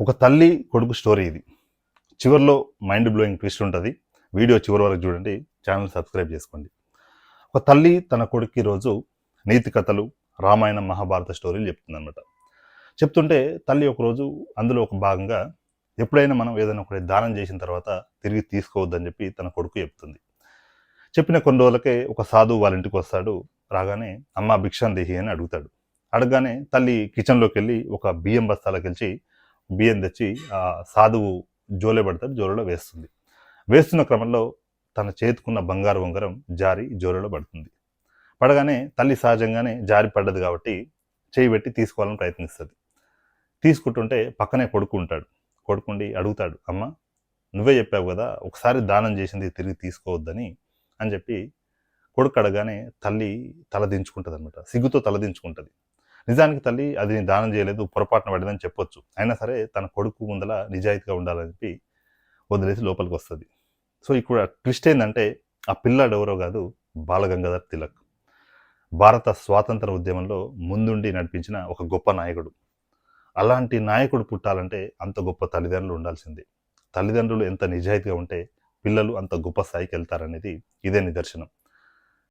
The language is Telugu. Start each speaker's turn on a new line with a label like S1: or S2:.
S1: ఒక తల్లి కొడుకు స్టోరీ ఇది. చివరిలో మైండ్ బ్లోయింగ్ ట్విస్ట్ ఉంటుంది. వీడియో చివరి వరకు చూడండి ఛానల్ సబ్స్క్రైబ్ చేసుకోండి. ఒక తల్లి తన కొడుకు రోజు నీతి కథలు రామాయణం మహాభారత స్టోరీలు చెప్తుందన్నమాట. చెప్తుంటే తల్లి ఒకరోజు అందులో ఒక భాగంగా ఎప్పుడైనా మనం ఏదైనా ఒకటి దానం చేసిన తర్వాత తిరిగి తీసుకోవద్దని చెప్పి తన కొడుకు చెప్తుంది. చెప్పిన కొన్ని రోజులకే ఒక సాధువు వాళ్ళ ఇంటికి వస్తాడు. రాగానే అమ్మ భిక్షాన్ దేహి అని అడుగుతాడు. అడగగానే తల్లి కిచెన్లోకి వెళ్ళి ఒక బియ్యం బస్తాలకు వెళ్ళి బియ్యం తెచ్చి ఆ సాధువు జోలే పడతాడు జోలలో వేస్తుంది. వేస్తున్న క్రమంలో తన చేతుకున్న బంగారు ఉంగరం జారి జోలలో పడుతుంది. పడగానే తల్లి సహజంగానే జారి పడ్డది కాబట్టి చేయి పెట్టి తీసుకోవాలని ప్రయత్నిస్తుంది. తీసుకుంటుంటే పక్కనే కొడుకుంటాడు కొడుకుండి అడుగుతాడు అమ్మ నువ్వే చెప్పావు కదా ఒకసారి దానం చేసింది తిరిగి తీసుకోవద్దని అని చెప్పి కొడుకు అడగానే తల్లి తలదించుకుంటుంది అనమాట సిగ్గుతో తలదించుకుంటుంది. నిజానికి తల్లి అది నేను దానం చేయలేదు పొరపాటున పడిందని చెప్పొచ్చు. అయినా సరే తన కొడుకు ముందల నిజాయితీగా ఉండాలని చెప్పి వదిలేసి లోపలికి వస్తుంది సో ఇక్కడ ట్విస్ట్ ఏంటంటే ఆ పిల్లాడు ఎవరో కాదు బాలగంగాధర్ తిలక్. భారత స్వాతంత్ర ఉద్యమంలో ముందుండి నడిపించిన ఒక గొప్ప నాయకుడు. అలాంటి నాయకుడు పుట్టాలంటే అంత గొప్ప తల్లిదండ్రులు ఉండాల్సిందే. తల్లిదండ్రులు ఎంత నిజాయితీగా ఉంటే పిల్లలు అంత గొప్ప స్థాయికి వెళ్తారనేది ఇదే నిదర్శనం.